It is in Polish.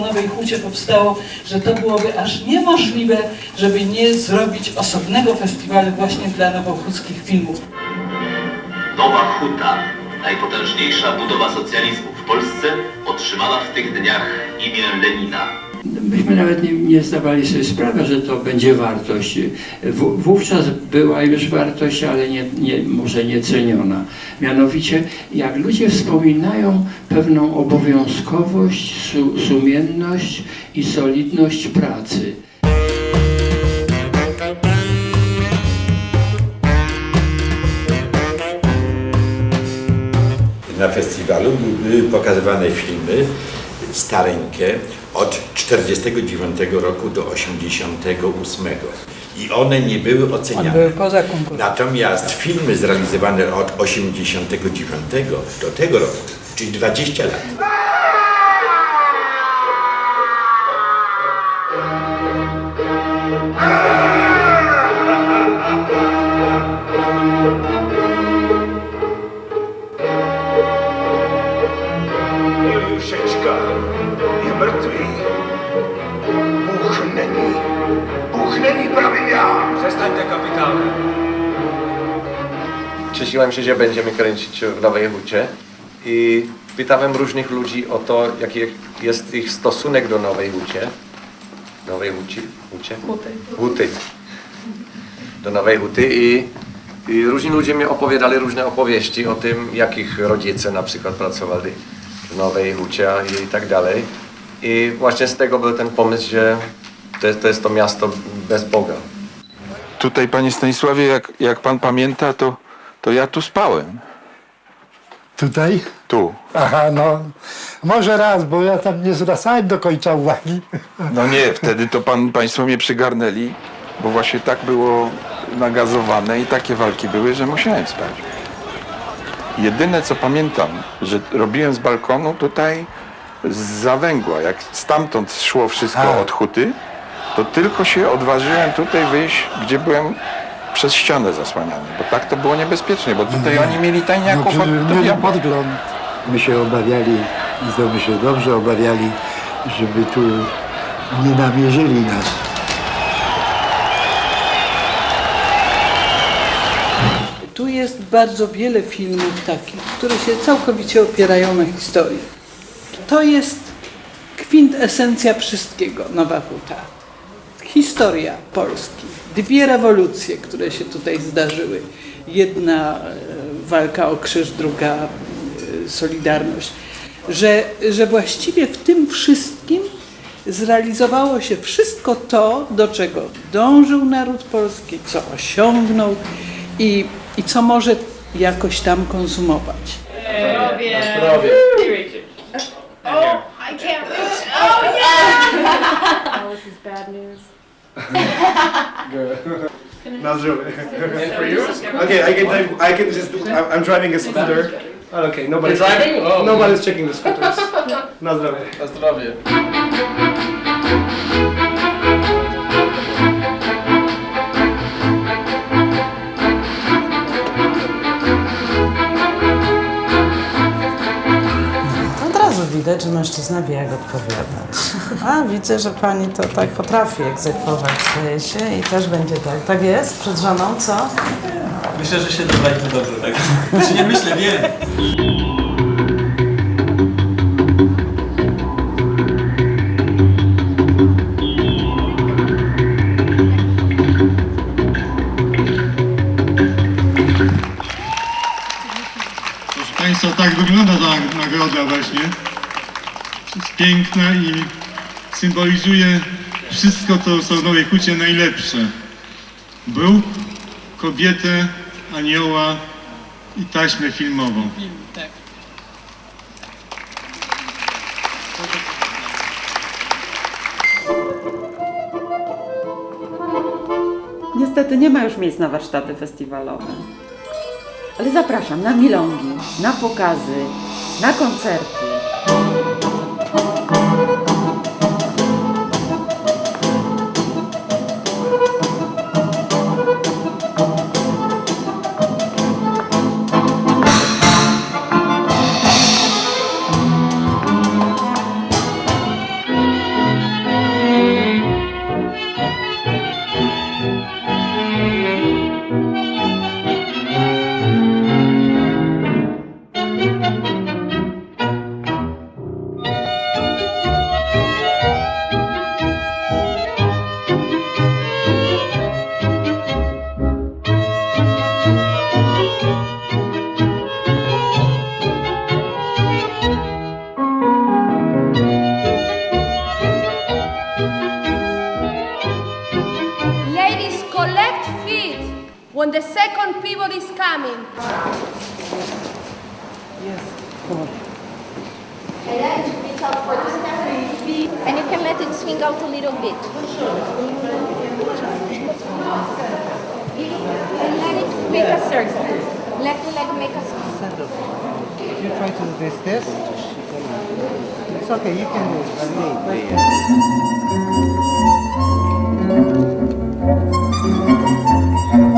Nowej Hucie powstało, że to byłoby aż niemożliwe, żeby nie zrobić osobnego festiwalu właśnie dla nowochódzkich filmów. Nowa Huta, najpotężniejsza budowa socjalizmu w Polsce, otrzymała w tych dniach imię Lenina. Myśmy nawet nie, nie zdawali sobie sprawy, że to będzie wartość. W, wówczas była już wartość, ale nie, nie, może nieceniona. Mianowicie, jak ludzie wspominają pewną obowiązkowość, su, sumienność i solidność pracy. Na festiwalu były pokazywane filmy stareńkie od 49 roku do 88. I one nie były oceniane. były poza konkursem. Natomiast filmy zrealizowane od 89 do tego roku, czyli 20 lat, Juliuszeczka i mrtwi. Buchnęli. Buchnęli prawie ja. Przestań te kapitały. Cieszyłem się, że będziemy kręcić w Nowej Hucie i pytałem różnych ludzi o to, jaki jest ich stosunek do Nowej Hucie. Nowej Huci? Hucie? Huty. Do Nowej Huty i, i różni ludzie mi opowiadali różne opowieści o tym, jak ich rodzice na przykład pracowali w Nowej Hucie i tak dalej. I właśnie z tego był ten pomysł, że to jest to, jest to miasto bez Boga. Tutaj, panie Stanisławie, jak, jak pan pamięta, to, to ja tu spałem. Tutaj? Tu. Aha, no. Może raz, bo ja tam nie zwracałem do końca uwagi. No nie, wtedy to pan, państwo mnie przygarnęli, bo właśnie tak było nagazowane i takie walki były, że musiałem spać. Jedyne co pamiętam, że robiłem z balkonu tutaj z zawęgła. Jak stamtąd szło wszystko od huty, to tylko się odważyłem tutaj wyjść, gdzie byłem przez ścianę zasłaniany, bo tak to było niebezpiecznie, bo tutaj oni mieli No, tajniaków przecież od mieli podgląd. My się obawiali, i to my się dobrze obawiali, żeby tu nie namierzyli nas. Tu jest bardzo wiele filmów takich, które się całkowicie opierają na historii. To jest kwintesencja wszystkiego Nowa Huta. Historia Polski. Dwie rewolucje, które się tutaj zdarzyły. Jedna e, walka o krzyż, druga e, Solidarność. Że, że właściwie w tym wszystkim zrealizowało się wszystko to, do czego dążył naród polski, co osiągnął i, i co może jakoś tam konsumować. I can't reach. Oh yeah! oh, this is bad news. And for you? Okay, I can drive, I can just, I'm, I'm driving a scooter. Okay, nobody's, driving? Oh. nobody's checking the scooters. Na zdrowie. Na zdrowie. Widać, że mężczyzna wie, jak odpowiadać. A widzę, że pani to tak potrafi egzekwować, zdaje się, i też będzie tak. Tak jest? Przed żoną, co? Myślę, że się dobraliśmy dobrze, tak? Znaczy nie myślę, wiem. Proszę Państwa, tak wygląda ta nagroda właśnie. Jest piękna i symbolizuje wszystko, co są w Nowej Hucie najlepsze. Bruk, kobietę, anioła i taśmę filmową. Niestety nie ma już miejsc na warsztaty festiwalowe. Ale zapraszam na milongi, na pokazy, na koncerty. the second pivot is coming. Yes. And then you reach out for the step and you can let it swing out a little bit. And let it make a circle. Let the leg make a circle. If you try to do this, this, it's okay, you can do it. I mean, Thank.